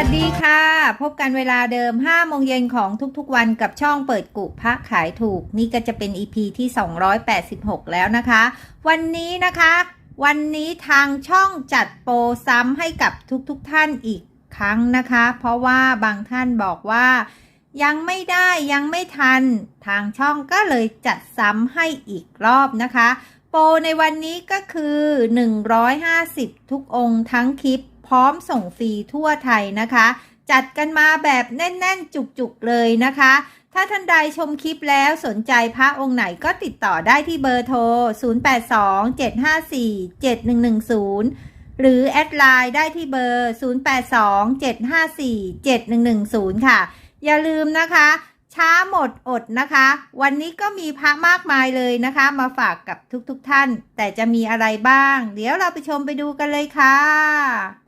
วัสดีค่ะ พบกันเวลาเดิม5โมงเย็นของทุกๆวันกับช่องเปิดกุพระขายถูก นี่ก็จะเป็น EP ที่ 286 แล้วนะคะ วันนี้นะคะ วันนี้ทางช่องจัดโปรซ้ำให้กับทุกๆท่านอีกครั้งนะคะ เพราะว่าบางท่านบอกว่ายังไม่ได้ยังไม่ทัน ทางช่องก็เลยจัดซ้ำให้อีกรอบนะคะ โปรในวันนี้ก็คือ 150 ทุกองค์ทั้งคลิป พร้อมส่งฟรีทั่วไทยนะคะ จัดกันมาแบบแน่น ๆ จุก ๆ เลยนะคะ ถ้าท่านใดชมคลิปแล้วสนใจพระองค์ไหนก็ติดต่อได้ที่เบอร์โทร 0827547110 หรือแอดไลน์ได้ที่เบอร์ 0827547110 ค่ะ อย่าลืมนะคะช้าหมดอดนะคะ วันนี้ก็มีพระมากมายเลยนะคะ มาฝากกับทุกๆทท่าน แต่จะมีอะไรบ้าง เดี๋ยวเราไปชมไปดูกันเลยค่ะ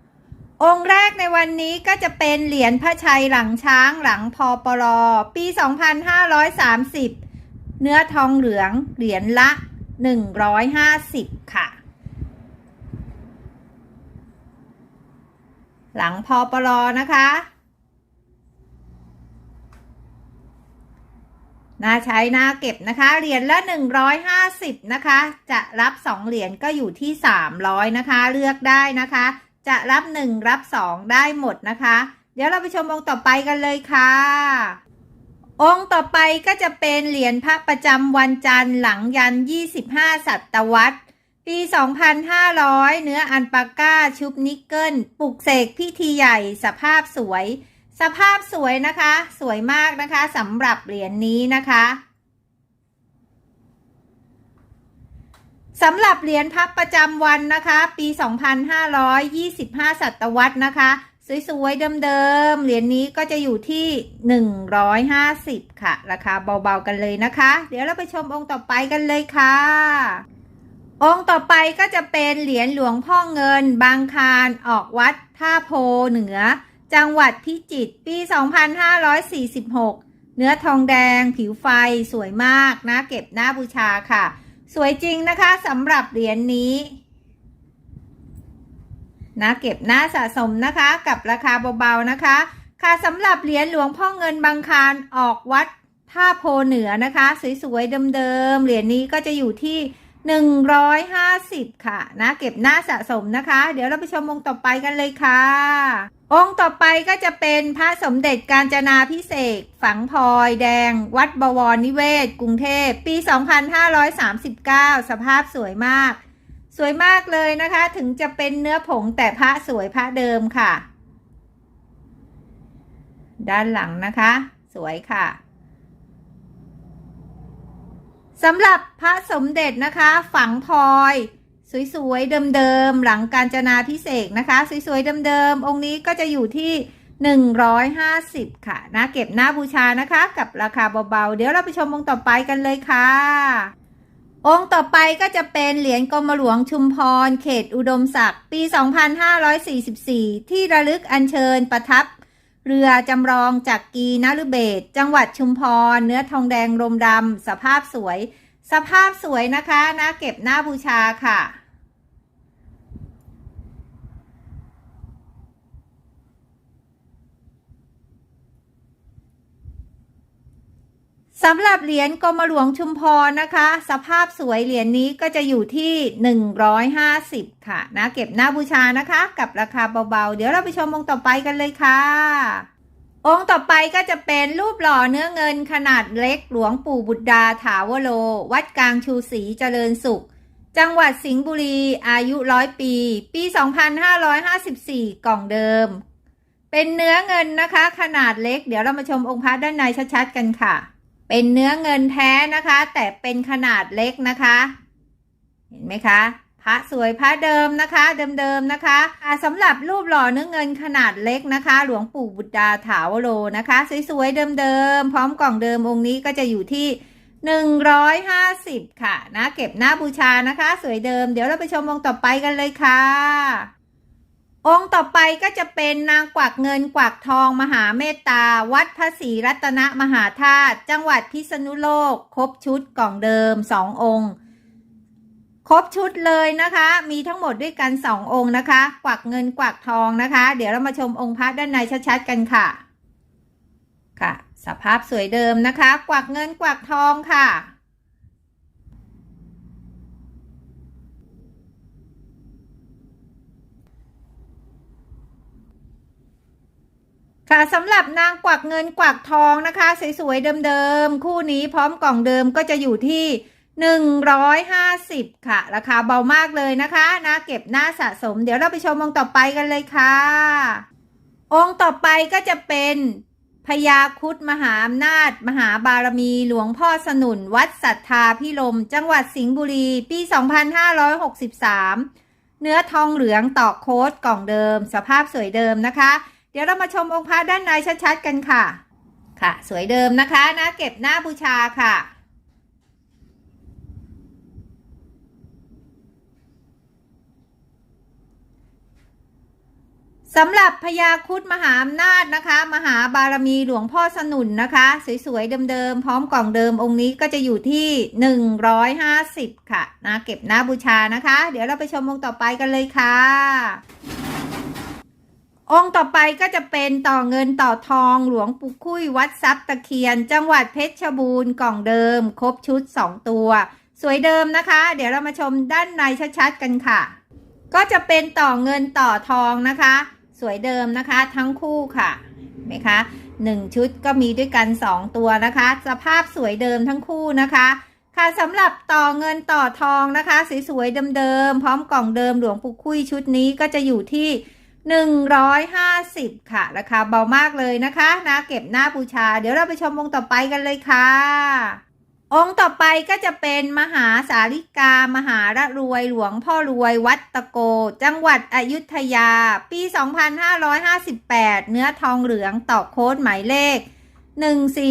องค์แรกในวันนี้ก็จะเป็นเหรียญพระชัยหลังช้างหลังพอปรปี 2530 เนื้อทองเหลืองเหรียญละ 150 ค่ะ หลังพอปรนะคะ น่าใช้น่าเก็บนะคะ เหรียญละ 150 นะคะ จะรับ 2 เหรียญก็อยู่ที่ 300 นะคะ เลือกได้นะคะ จะรับ 1 รับ 2 ได้หมดนะคะ เดี๋ยวเราไปชมองค์ต่อไปกันเลยค่ะ องค์ต่อไปก็จะเป็นเหรียญพระประจำวันจันทร์หลังยัน 25 ศตวรรษ ปี 2500 เนื้ออันปาก้าชุบนิกเกิลปลุกเสกพิธีใหญ่สภาพสวย สภาพสวยนะคะ สวยมากนะคะสำหรับเหรียญนี้นะคะ สำหรับเหรียญพับประจำวันนะคะ ปี 2525 ศตวรรษนะคะ สวยๆ เดิมๆ เหรียญนี้ก็จะอยู่ที่ 150 ค่ะ ราคาเบาๆกันเลยนะคะ เดี๋ยวเราไปชมองค์ต่อไปกันเลยค่ะ องค์ต่อไปก็จะเป็นเหรียญหลวงพ่อเงิน บางคารออกวัดท่าโพเหนือ จังหวัดพิจิตรปี 2546 เนื้อทองแดง ผิวไฟสวยมากนะเก็บหน้าบูชาค่ะ สวยจริงนะคะสำหรับเหรียญนนี้นะเก็บหน้าสะสมนะคะกับราคาเบาๆนะคะ ค่ะสำหรับเหรียญหลวงพ่อเงินบางคารออกวัดท่าโพเหนือนะคะ สวยๆเดิมๆเหรียญนี้ก็จะอยู่ที่ 150 ค่ะนะเก็บหน้าสะสมนะคะ เดี๋ยวเราไปชมองค์ต่อไปกันเลยค่ะ องค์ต่อไปก็จะเป็นพระสมเด็จการจนาพิเศษฝังพลอยแดง วัดบวรนิเวศ กรุงเทพ ปี 2539 สภาพสวยมาก สวยมากเลยนะคะ ถึงจะเป็นเนื้อผงแต่พระสวยพระเดิมค่ะ ด้านหลังนะคะ สวยค่ะ สำหรับพระสมเด็จนะคะ ฝังพลอย สวยๆเดิมๆหลังการจนาพิเศษนะคะ สวยๆเดิมๆองค์นี้ก็จะอยู่ที่ 150 ค่ะนะเก็บหน้าบูชานะคะ กับราคาเบาๆ เดี๋ยวเราไปชมองค์ต่อไปกันเลยค่ะ องค์ต่อไปก็จะเป็นเหรียญกรมหลวงชุมพร เขตอุดมศักดิ์ปี 2544 ที่ระลึกอัญเชิญประทับ เรือจำลองจากกีนารุเบศจังหวัดชุมพร เนื้อทองแดงรมดำสภาพสวย สภาพสวยนะคะน่าเก็บหน้าบูชาค่ะ สำหรับเหรียญกรมหลวงชุมพรนะคะ สภาพสวยเหรียญนี้ก็จะอยู่ที่ 150 ค่ะนะเก็บหน้าบูชานะคะ กับราคาเบาๆ เดี๋ยวเราไปชมองค์ต่อไปกันเลยค่ะ องค์ต่อไปก็จะเป็นรูปหล่อเนื้อเงินขนาดเล็กหลวงปู่บุตรดาถาวโล วัดกลางชูศรีเจริญสุข จังหวัดสิงห์บุรีอายุร้อยปี ปี 2554 กล่องเดิม เป็นเนื้อเงินนะคะ ขนาดเล็ก เดี๋ยวเรามาชมองค์พระด้านในชัดๆกันค่ะ เป็นเนื้อเงินแท้นะคะ แต่เป็นขนาดเล็กนะคะ เห็นไหมคะพระสวยพระเดิมนะคะ เดิมๆนะคะอ่าสำหรับรูปหล่อเนื้อเงินขนาดเล็กนะคะ หลวงปู่บุตรดาถาวโรนะคะ สวยๆเดิมๆพร้อมกล่องเดิมองค์นี้ก็จะอยู่ที่ 150 ค่ะนะ เก็บหน้าบูชานะคะ สวยเดิม เดี๋ยวเราไปชมองค์ต่อไปกันเลยค่ะ องค์ต่อไปก็จะเป็นนางกวักเงินกวักทองมหาเมตตา วัดพระศรีรัตนมหาธาตุจังหวัดพิษณุโลก ครบชุดกล่องเดิมสององค์ ครบชุดเลยนะคะ มีทั้งหมดด้วยกันสององค์นะคะ กวักเงินกวักทองนะคะ เดี๋ยวเรามาชมองค์พระด้านในชัดๆกันค่ะ ค่ะ สภาพสวยเดิมนะคะ กวักเงินกวักทองค่ะ ค่ะสำหรับนางกวักเงินกวักทองนะคะ สวยๆเดิมๆ คู่นี้พร้อมกล่องเดิมก็จะอยู่ที่ 150 ค่ะ ราคาเบามากเลยนะคะนะเก็บหน้าสะสม เดี๋ยวเราไปชมองค์ต่อไปกันเลยค่ะ องค์ต่อไปก็จะเป็นพญาคุดมหาอำนาจ มหาบารมีหลวงพ่อสนุน วัดศรัทธาพิลม จังหวัดสิงห์บุรี ปี 2563 เนื้อทองเหลืองตอกโค้ดกล่องเดิม สภาพสวยเดิมนะคะ ดี๋ยวเรามาชมองค์พระด้านในชัดๆกันค่ะ ค่ะ สวยเดิมนะคะนะเก็บหน้าบูชาค่ะสำหรับพญาคุดมหาอำนาจนะคะ มหาบารมีหลวงพ่อสนุนนะคะ สวยๆเดิมๆพร้อมกล่องเดิมองค์นี้ก็จะอยู่ที่ 150 ค่ะนะเก็บหน้าบูชานะคะ เดี๋ยวเราไปชมองค์ต่อไปกันเลยค่ะ องค์ต่อไปก็จะเป็นต่อเงินต่อทองหลวงปู่คุยวัดทรัพย์ตะเคียน จังหวัดเพชรบูรณ์กล่องเดิม ครบชุด 2 ตัว สวยเดิมนะคะ เดี๋ยวเรามาชมด้านในชัดๆกันค่ะ ก็จะเป็นต่อเงินต่อทองนะคะ สวยเดิมนะคะทั้งคู่ค่ะเห็นไหมคะหนึ่งชุดก็มีด้วยกัน 2 ตัวนะคะ สภาพสวยเดิมทั้งคู่นะคะค่ะสำหรับต่อเงินต่อทองนะคะ สวยๆเดิมๆพร้อมกล่องเดิมหลวงปู่คุยชุดนี้ก็จะอยู่ที่ 150 ค่ะ ราคาเบามากเลยนะคะนะเก็บหน้าบูชา เดี๋ยวเราไปชมวงต่อไปกันเลยค่ะ องค์ต่อไปก็จะเป็นมหาสาริกามหาระรวยหลวงพ่อรวยวัดตะโก จังหวัดอยุธยา ปี 2558 เนื้อทองเหลืองตอกโค้ดหมายเลข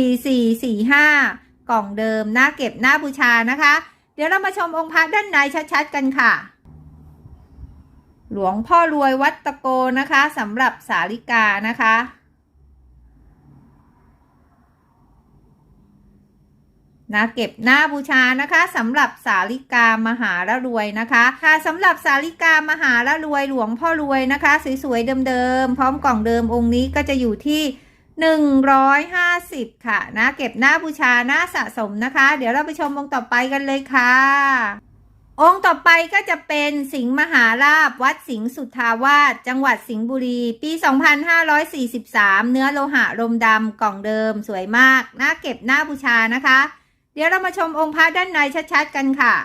14445 กล่องเดิมหน้าเก็บหน้าบูชานะคะ เดี๋ยวเรามาชมองค์พระด้านในชัดๆกันค่ะ หลวงพ่อรวยวัดตะโกนะคะสำหรับสาริกานะคะ นะเก็บหน้าบูชานะคะสำหรับสาลิกามหาละรวยนะคะค่ะสำหรับสาลิกามหาละรวยหลวงพ่อรวยนะคะ สวยๆเดิมๆพร้อมกล่องเดิมองค์นี้ก็จะอยู่ที่150 ค่ะ นะ เก็บหน้าบูชาหน้าสะสมนะคะ เดี๋ยวเราไปชมองค์ต่อไปกันเลยค่ะ องค์ต่อไปก็จะเป็นสิงห์มหาราบวัดสิงห์สุทธาวาสจังหวัดสิงห์บุรี ปี 2543 เนื้อโลหะลมดำกล่องเดิมสวยมาก น่าเก็บน้าบูชานะคะ เดี๋ยวเรามาชมองค์พระด้านในชัดๆกันค่ะ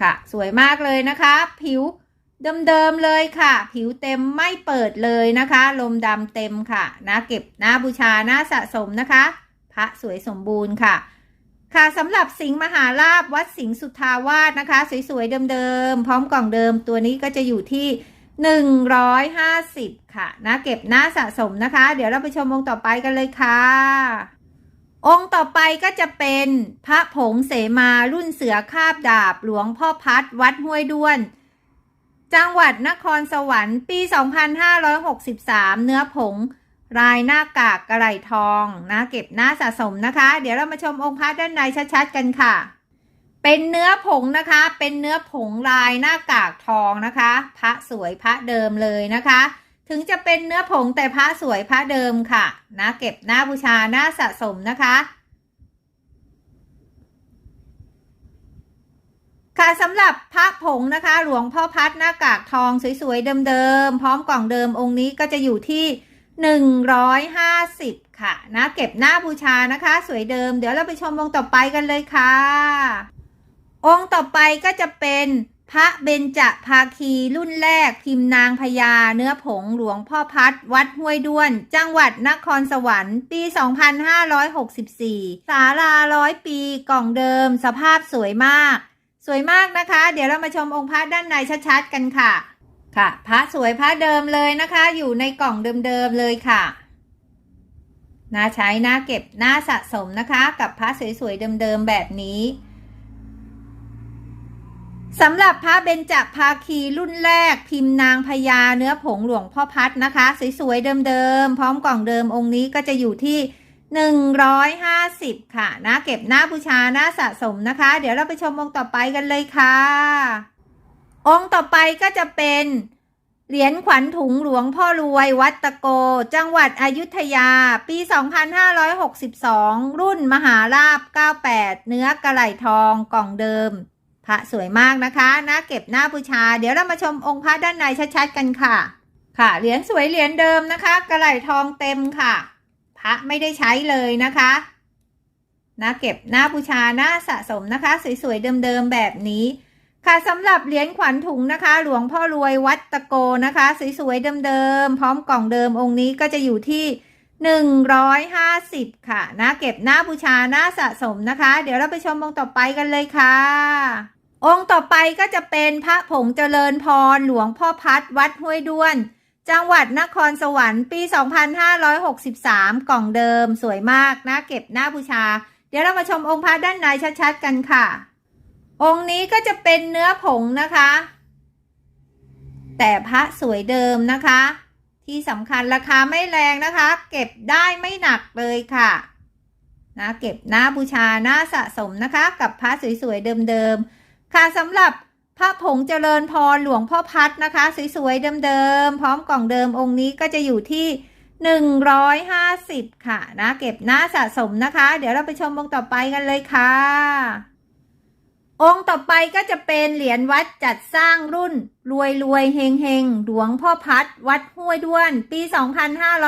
ค่ะ สวยมากเลยนะคะ ผิวเดิมๆเลยค่ะ ผิวเต็มไม่เปิดเลยนะคะ ลมดำเต็มค่ะนะเก็บน้าบูชาน้าสะสมนะคะ พระสวยสมบูรณ์ค่ะ ค่ะสำหรับสิงห์มหาลาบวัดสิงห์สุทธาวาสนะคะ สวยๆเดิมๆ พร้อมกล่องเดิมตัวนี้ก็จะอยู่ที่ 150 ค่ะนะเก็บหน้าสะสมนะคะ เดี๋ยวเราไปชมองค์ต่อไปกันเลยค่ะ องค์ต่อไปก็จะเป็นพระผงเสมารุ่นเสือคาบดาบหลวงพ่อพัดวัดห้วยด้วน จังหวัดนครสวรรค์ปี 2563 เนื้อผง รายหน้ากากกระไหลทองนะเก็บหน้าสะสมนะคะ เดี๋ยวเรามาชมองค์พระด้านในชัดๆกันค่ะ เป็นเนื้อผงนะคะ เป็นเนื้อผงลายหน้ากากทองนะคะ พระสวยพระเดิมเลยนะคะ ถึงจะเป็นเนื้อผงแต่พระสวยพระเดิมค่ะนะเก็บหน้าบูชาหน้าสะสมนะคะค่ะสำหรับพระผงนะคะ หลวงพ่อพัดหน้ากากทองสวยๆเดิมๆพร้อมกล่องเดิมองค์นี้ก็จะอยู่ที่ 150 ค่ะนะเก็บหน้าบูชานะคะ สวยเดิม เดี๋ยวเราไปชมองค์ต่อไปกันเลยค่ะ องค์ต่อไปก็จะเป็นพระเบญจภาคีรุ่นแรกพิมพ์นางพญาเนื้อผงหลวงพ่อพัด วัดห้วยด้วน จังหวัดนครสวรรค์ ปี 2564 ศาลาร้อยปีกล่องเดิม สภาพสวยมาก สวยมากนะคะ เดี๋ยวเรามาชมองค์พระด้านในชัดๆกันค่ะ ค่ะพระสวยพระเดิมเลยนะคะ อยู่ในกล่องเดิมๆเลยค่ะน่าใช้น่าเก็บน่าสะสมนะคะ กับพระสวยๆเดิมๆแบบนี้สำหรับพระเบญจภาคีรุ่นแรกพิมพ์นางพญาเนื้อผงหลวงพ่อพัดนะคะ สวยๆเดิมๆพร้อมกล่องเดิมองค์นี้ก็จะอยู่ที่ 150 ค่ะนะเก็บหน้าบูชาหน้าสะสมนะคะ เดี๋ยวเราไปชมองค์ต่อไปกันเลยค่ะ องค์ต่อไปก็จะเป็นเหรียญขวัญถุงหลวงพ่อรวยวัดตะโก จังหวัดอยุธยา ปี 2562 รุ่นมหาราบ 98 เนื้อกระไหลทองกล่องเดิม พระสวยมากนะคะนะเก็บหน้าบูชา เดี๋ยวเรามาชมองค์พระด้านในชัดๆกันค่ะ ค่ะ เหรียญสวยเหรียญเดิมนะคะ กระไหลทองเต็มค่ะ พระไม่ได้ใช้เลยนะคะนะเก็บหน้าบูชาหน้าสะสมนะคะ สวยๆเดิมๆแบบนี้ ค่ะสำหรับเหรียญขวัญถุงนะคะ หลวงพ่อรวยวัดตะโกนะคะ สวยๆเดิมๆพร้อมกล่องเดิมองค์นี้ก็จะอยู่ที่ 150 ค่ะนะเก็บหน้าบูชาหน้าสะสมนะคะ เดี๋ยวเราไปชมองค์ต่อไปกันเลยค่ะ องค์ต่อไปก็จะเป็นพระผงเจริญพรหลวงพ่อพัดวัดห้วยด้วน จังหวัดนครสวรรค์ปี 2563 กล่องเดิมสวยมากนะเก็บหน้าบูชา เดี๋ยวเรามาชมองค์พระด้านในชัดๆกันค่ะ องค์นี้ก็จะเป็นเนื้อผงนะคะ แต่พระสวยเดิมนะคะ ที่สำคัญราคาไม่แรงนะคะ เก็บได้ไม่หนักเลยค่ะนะเก็บหน้าบูชาหน้าสะสมนะคะ กับพระสวยๆเดิมๆค่ะสำหรับพระผงเจริญพรหลวงพ่อพัดนะคะ สวยๆเดิมๆพร้อมกล่องเดิมองค์นี้ก็จะอยู่ที่ 150 ค่ะนะ เก็บหน้าสะสมนะคะ เดี๋ยวเราไปชมองค์ต่อไปกันเลยค่ะ องค์ต่อไปก็จะเป็นเหรียญวัดจัดสร้างรุ่น รวยรวยเฮงเฮงหลวงพ่อพัด วัดห้วยด้วน ปี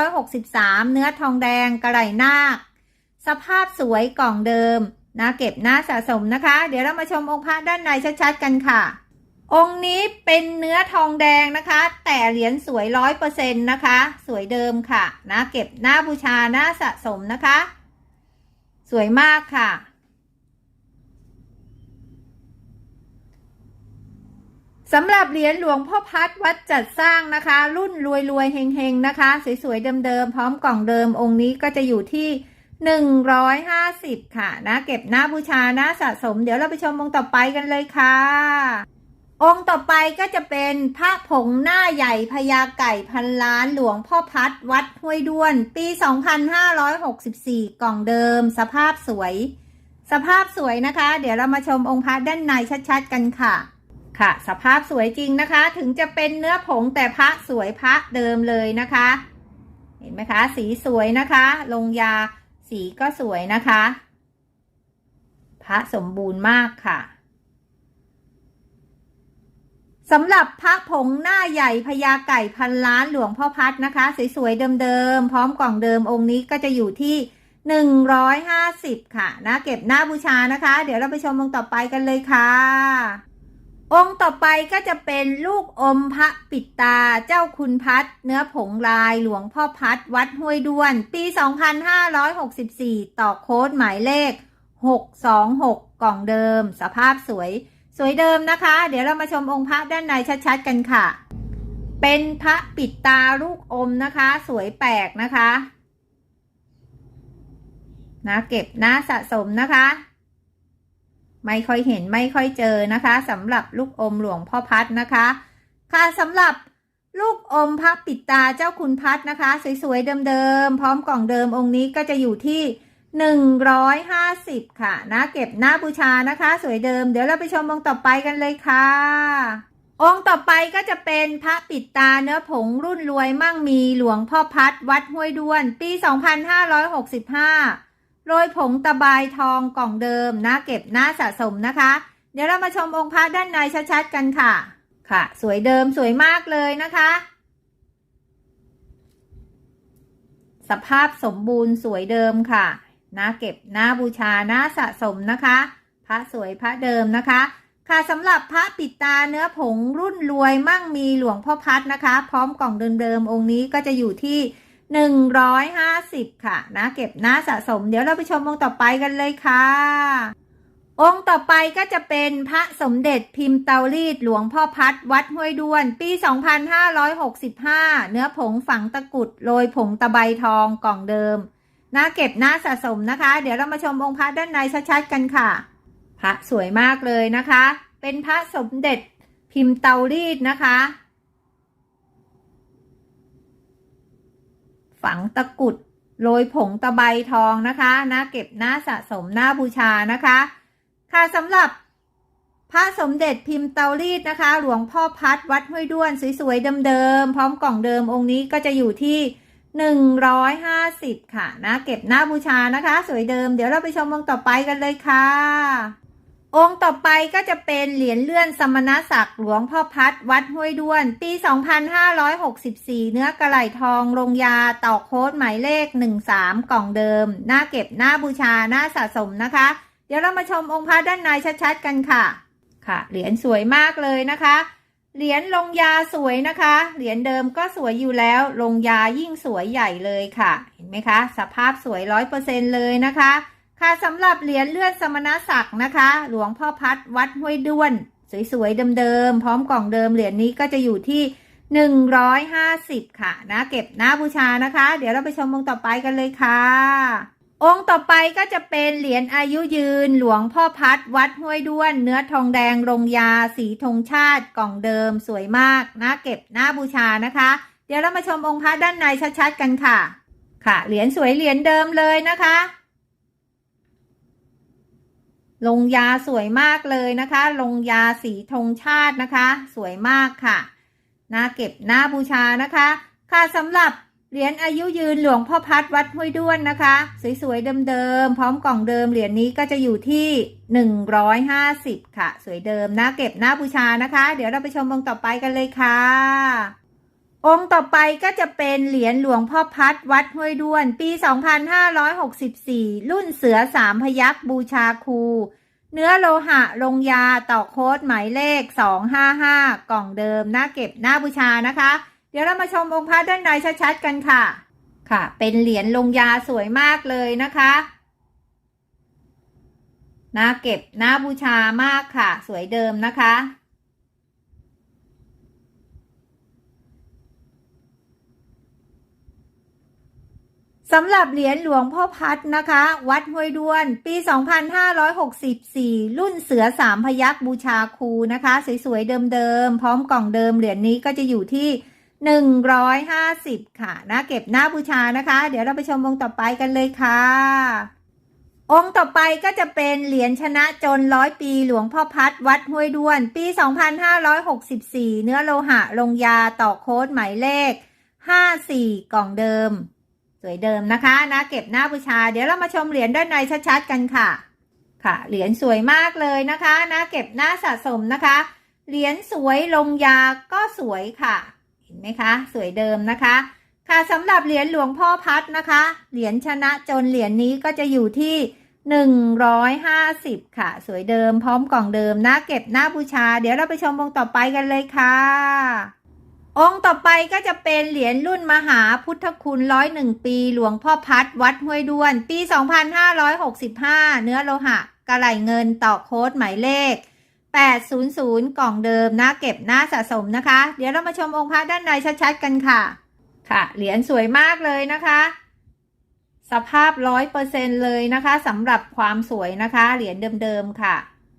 2563 เนื้อทองแดงกระไหลนาค สภาพสวยกล่องเดิมนะเก็บหน้าสะสมนะคะ เดี๋ยวเรามาชมองค์พระด้านในชัดๆกันค่ะ องค์นี้เป็นเนื้อทองแดงนะคะ แต่เหรียญสวยร้อยเปอร์เซ็นต์นะคะ สวยเดิมค่ะนะเก็บหน้าบูชาหน้าสะสมนะคะ สวยมากค่ะ สำหรับเหรียญหลวงพ่อพัดวัดจัดสร้างนะคะ รุ่นรวยรวยเฮงๆนะคะ สวยๆเดิมๆพร้อมกล่องเดิมองค์นี้ก็จะอยู่ที่150ค่ะนะเก็บหน้าบูชาหน้าสะสม เดี๋ยวเราไปชมองค์ต่อไปกันเลยค่ะ องค์ต่อไปก็จะเป็นพระผงหน้าใหญ่พญาไก่พันล้านหลวงพ่อพัดวัดห้วยด้วน ปี 2564 กล่องเดิม สภาพสวย สภาพสวยนะคะ เดี๋ยวเรามาชมองค์พระด้านในชัดๆ กันค่ะ ค่ะ สภาพสวยจริงนะคะ ถึงจะเป็นเนื้อผงแต่พระสวยพระเดิมเลยนะคะ เห็นไหมคะ สีสวยนะคะ ลงยาสีก็สวยนะคะ พระสมบูรณ์มากค่ะสำหรับพระผงหน้าใหญ่พญาไก่พันล้านหลวงพ่อพัดนะคะ สวยๆเดิมๆพร้อมกล่องเดิมองค์นี้ก็จะอยู่ที่ 150 ค่ะนะเก็บหน้าบูชานะคะ เดี๋ยวเราไปชมองค์ต่อไปกันเลยค่ะ องค์ต่อไปก็จะเป็นลูกอมพระปิดตาเจ้าคุณพัด เนื้อผงลายหลวงพ่อพัด วัดห้วยด้วน ปี 2564 ต่อโค้ดหมายเลข 626 กล่องเดิม สภาพสวย สวยเดิมนะคะ เดี๋ยวเรามาชมองค์พระด้านในชัดๆกันค่ะ เป็นพระปิดตาลูกอมนะคะ สวยแปลกนะคะนะเก็บหน้าสะสมนะคะ ไม่ค่อยเห็นไม่ค่อยเจอนะคะสำหรับลูกอมหลวงพ่อพัดนะคะ ค่ะสำหรับลูกอมพระปิดตาเจ้าคุณพัดนะคะ สวยๆเดิมๆพร้อมกล่องเดิมองค์นี้ก็จะอยู่ที่ 150 ค่ะนะเก็บหน้าบูชานะคะ สวยเดิมเดี๋ยวเราไปชมองค์ต่อไปกันเลยค่ะ องค์ต่อไปก็จะเป็นพระปิดตาเนื้อผงรุ่นรวยมั่งมีหลวงพ่อพัดวัดห้วยด้วน ปี 2565 โรยผงตะบายทองกล่องเดิมนะเก็บหน้าสะสมนะคะ เดี๋ยวเรามาชมองค์พระด้านในชัดๆกันค่ะ ค่ะ สวยเดิมสวยมากเลยนะคะ สภาพสมบูรณ์สวยเดิมค่ะนะเก็บหน้าบูชาหน้าสะสมนะคะ พระสวยพระเดิมนะคะ ค่ะสำหรับพระปิดตาเนื้อผงรุ่นรวยมั่งมีหลวงพ่อพัดนะคะ พร้อมกล่องเดิมๆองค์นี้ก็จะอยู่ที่ 150 ค่ะนะเก็บหน้าสะสม เดี๋ยวเราไปชมองค์ต่อไปกันเลยค่ะ องค์ต่อไปก็จะเป็นพระสมเด็จพิมพ์เตารีดหลวงพ่อพัดวัดห้วยด้วน ปี 2565 เนื้อผงฝังตะกุดโรยผงตะไบทองกล่องเดิมนะเก็บหน้าสะสมนะคะ เดี๋ยวเรามาชมองค์พระด้านในชัดๆกันค่ะ พระสวยมากเลยนะคะ เป็นพระสมเด็จพิมพ์เตารีดนะคะ ฝังตะกุดโรยผงตะไบทองนะคะนะเก็บหน้าสะสมหน้าบูชานะคะ ค่ะสำหรับพระสมเด็จพิมพ์เตารีดนะคะ หลวงพ่อพัดวัดห้วยด้วนสวยๆเดิมๆพร้อมกล่องเดิมองค์นี้ก็จะอยู่ที่ 150 ค่ะนะ เก็บหน้าบูชานะคะ สวยเดิมเดี๋ยวเราไปชมองค์ต่อไปกันเลยค่ะ องค์ต่อไปก็จะเป็นเหรียญเลื่อนสมณศักดิ์หลวงพ่อพัดวัดห้วยด้วน ปี 2564 เนื้อกระไหลทองลงยาต่อโค้ดหมายเลข 13 กล่องเดิม หน้าเก็บหน้าบูชาหน้าสะสมนะคะ เดี๋ยวเรามาชมองค์พระด้านในชัดๆกันค่ะ ค่ะ เหรียญสวยมากเลยนะคะ เหรียญลงยาสวยนะคะ เหรียญเดิมก็สวยอยู่แล้ว ลงยายิ่งสวยใหญ่เลยค่ะ เห็นไหมคะ สภาพสวยร้อยเปอร์เซ็นเลยนะคะ ค่ะสำหรับเหรียญเลือดสมณศักดิ์นะคะ หลวงพ่อพัดวัดห้วยด้วน สวยๆเดิมๆพร้อมกล่องเดิมเหรียญนี้ก็จะอยู่ที่ 150 ค่ะนะ เก็บหน้าบูชานะคะ เดี๋ยวเราไปชมองค์ต่อไปกันเลยค่ะ องค์ต่อไปก็จะเป็นเหรียญอายุยืน หลวงพ่อพัดวัดห้วยด้วน เนื้อทองแดงลงยา สีธงชาติกล่องเดิมสวยมากนะเก็บหน้าบูชานะคะ เดี๋ยวเรามาชมองค์พระด้านในชัดๆกันค่ะ ค่ะเหรียญสวยเหรียญเดิมเลยนะคะ ลงยาสวยมากเลยนะคะ ลงยาสีธงชาตินะคะ สวยมากค่ะน่าเก็บหน้าบูชานะคะ ค่ะสำหรับเหรียญอายุยืนหลวงพ่อพัดวัดห้วยด้วนนะคะ สวยๆเดิมๆพร้อมกล่องเดิมเหรียญนี้ก็จะอยู่ที่ 150 ค่ะ สวยเดิมน่าเก็บหน้าบูชานะคะ เดี๋ยวเราไปชมองต่อไปกันเลยค่ะ องค์ต่อไปก็จะเป็นเหรียญหลวงพ่อพัดวัดห้วยด้วน ปี 2564 รุ่นเสือสามพยักบูชาครู เนื้อโลหะลงยาต่อโค้ดหมายเลข 255 กล่องเดิมหน้าเก็บหน้าบูชานะคะ เดี๋ยวเรามาชมองค์พระด้านในชัดๆกันค่ะ ค่ะ เป็นเหรียญลงยาสวยมากเลยนะคะหน้าเก็บหน้าบูชามากค่ะ สวยเดิมนะคะ สำหรับเหรียญหลวงพ่อพัดนะคะ วัดห้วยด้วน ปี 2564 รุ่นเสือสามพยักบูชาครูนะคะ สวย ๆ เดิม ๆ พร้อมกล่องเดิมเหรียญนี้ก็จะอยู่ที่ 150 ค่ะนะเก็บหน้าบูชานะคะ เดี๋ยวเราไปชมองค์ต่อไปกันเลยค่ะ องค์ต่อไปก็จะเป็นเหรียญชนะจนร้อยปีหลวงพ่อพัดวัดห้วยด้วน ปี 2564 เนื้อโลหะลงยาต่อโค้ดหมายเลข 54 กล่องเดิม วยเดิมนะคะนะเก็บหน้าบูชา เดี๋ยวเรามาชมเหรียญด้านในชัดๆกันค่ะ ค่ะ เหรียญสวยมากเลยนะคะนะเก็บหน้าสะสมนะคะ เหรียญสวยลงยาก็สวยค่ะ เห็นไหมคะ สวยเดิมนะคะ ค่ะสำหรับเหรียญหลวงพ่อพัดนะคะ เหรียญชนะจนเหรียญนี้ก็จะอยู่ที่150ค่ะ สวยเดิมพร้อมกล่องเดิมนะเก็บหน้าบูชา เดี๋ยวเราไปชมองต่อไปกันเลยค่ะ องค์ต่อไปก็จะเป็นเหรียญรุ่นมหาพุทธคุณร้อยหนึ่งปี หลวงพ่อพัดวัดห้วยด้วน ปี 2565 เนื้อโลหะ กระไหลเงินต่อโค้ดหมายเลข 800 กล่องเดิมนะเก็บหน้าสะสมนะคะ เดี๋ยวเรามาชมองค์พระด้านในชัดๆกันค่ะ ค่ะ เหรียญสวยมากเลยนะคะ สภาพร้อยเปอร์เซ็นเลยนะคะสำหรับความสวยนะคะ เหรียญเดิมๆค่ะ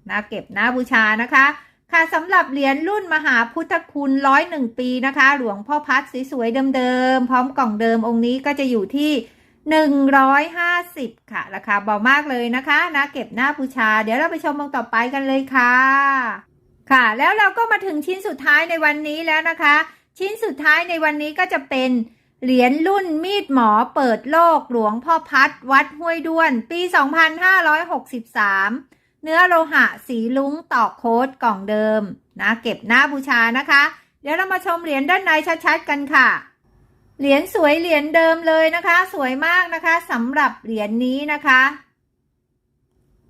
นะเก็บหน้าบูชานะคะ ค่ะสำหรับเหรียญรุ่นมหาพุทธคุณร้อยหนึ่งปีนะคะ หลวงพ่อพัดสวยๆเดิมๆ พร้อมกล่องเดิมองค์นี้ก็จะอยู่ที่หนึ่งร้อยห้าสิบค่ะ ราคาเบามากเลยนะคะนะเก็บหน้าบูชา เดี๋ยวเราไปชมองต่อไปกันเลยค่ะ ค่ะ แล้วเราก็มาถึงชิ้นสุดท้ายในวันนี้แล้วนะคะ ชิ้นสุดท้ายในวันนี้ก็จะเป็นเหรียญรุ่นมีดหมอเปิดโลกหลวงพ่อพัดวัดห้วยด้วน ปี 2563 เนื้อโลหะสีลุ้งต่อโค้ดกล่องเดิมนะเก็บหน้าบูชานะคะ เดี๋ยวเรามาชมเหรียญด้านในชัดๆกันค่ะ เหรียญสวยเหรียญเดิมเลยนะคะ สวยมากนะคะสำหรับเหรียญนี้นะคะ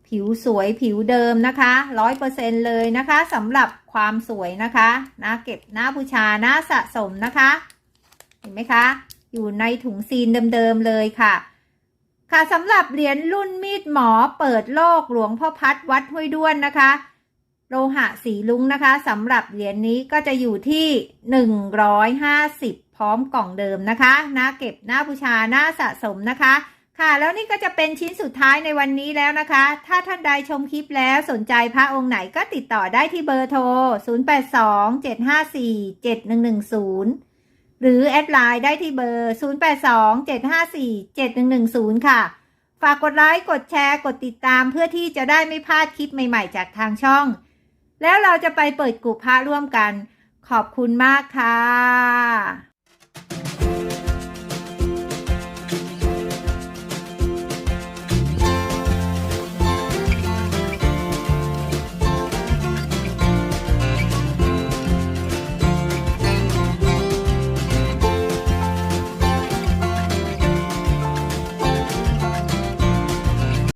ผิวสวยผิวเดิมนะคะร้อยเปอร์เซ็นเลยนะคะสำหรับความสวยนะคะนะเก็บหน้าบูชาหน้าสะสมนะคะ เห็นไหมคะ อยู่ในถุงซีนเดิมๆเลยค่ะ ค่ะสำหรับเหรียญรุ่นมีดหมอเปิดโลกหลวงพ่อพัดวัดห้วยด้วนนะคะ โลหะสีลุ้งนะคะสำหรับเหรียญนี้ก็จะอยู่ที่ 150 พร้อมกล่องเดิมนะคะหน้าเก็บหน้าบูชาหน้าสะสมนะคะ ค่ะ แล้วนี่ก็จะเป็นชิ้นสุดท้ายในวันนี้แล้วนะคะ ถ้าท่านใดชมคลิปแล้วสนใจพระองค์ไหนก็ติดต่อได้ที่เบอร์โทร 0827547110 หรือแอดไลน์ได้ที่เบอร์ 0827547110 ค่ะ ฝากกดไลค์ กดแชร์ กดติดตามเพื่อที่จะได้ไม่พลาดคลิปใหม่ๆ จากทางช่อง แล้วเราจะไปเปิดกลุ่มพระร่วมกัน ขอบคุณมากค่ะ